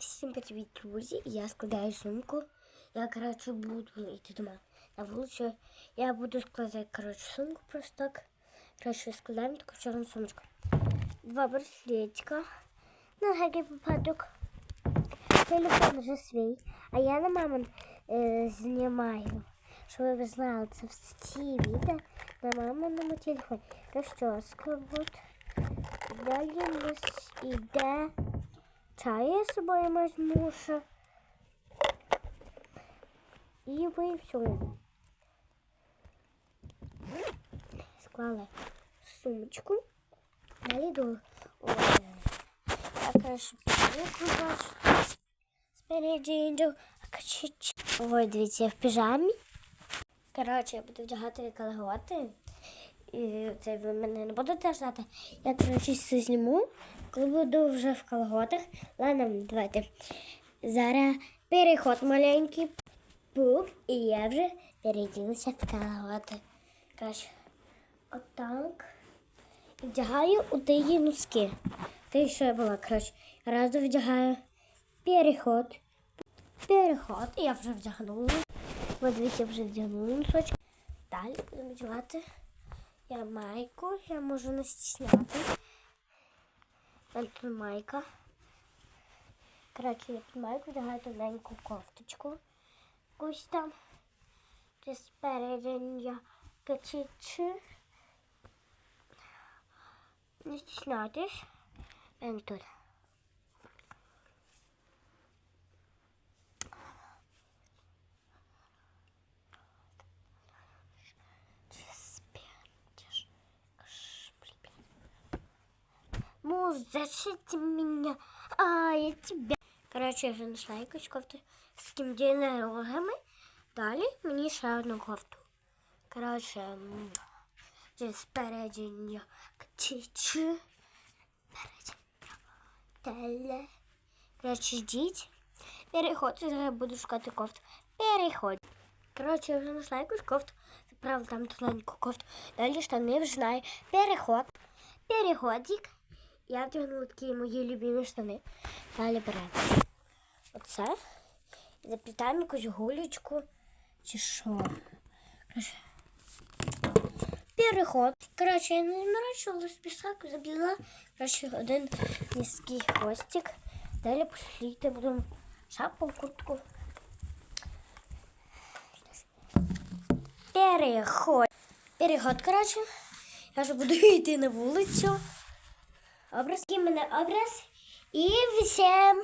Всім привіт, друзі! Я складаю сумку. Я, коротше, буду йти дома на вулицю. Я буду складати, коротше, сумку просто так. Коротше, складаємо таку чорну сумочку. Два браслетика. На всякий випадок. Телефон вже свій. А я на мамин е, знімаю. Щоб ви знали, це всі відео на маминому телефоні. Розчоска вот. Далі у нас іде чай я з собою візьму ще. І ви все. Склали сумочку. Далі до привикну бачу. Спереді індю. Ой, дивіться, я в піжамі. Коротше, я буду вдягати колготи. І це ви мене не будете ждати. Я, коротше, все зніму, буду вже в колготах. Ладно, давайте. Зараз переход маленький. Пук, і я вже переділася в колготи. Коротше, отак. Вдягаю у тії носки. Те, що я була, коротше. Разу вдягаю переход. Переход. Я вже вдягнула. От дивіться, вже вдягнула носочок. Далі будемо вдягати. Я майку, я можу не стісняти. Далі майка. Коротше, я майку вдягаю тоненьку кофточку. Ось там. Це спереди я качичі. Не стісняйтесь. Ем тут. Муж, зашите меня, а я тебя. Коротше, я вже знайшла якусь кофту з такими дінорогами. Далі мені ще одну кофту. Коротше, спереді я ктичі. Спереді теле. Коротше, ждіть. Переход, я буду шукати кофту. Переход. Коротше, я вже знайшла якусь кофту. Заправила там тоненьку кофту. Далі штани вже знаю. Переход. Переходик. Я вдягнула такі мої любимі штани. Далі беремо оце. І заплітаємо якусь гулечку чи що. Переход. Коротше, я не зморочувала список, забліла. Коротше, один низький хвостик. Далі пошліти будемо шапку, куртку. Переход. Переход, коротше. Я вже буду йти на вулицю. Образ, мене образ. І всім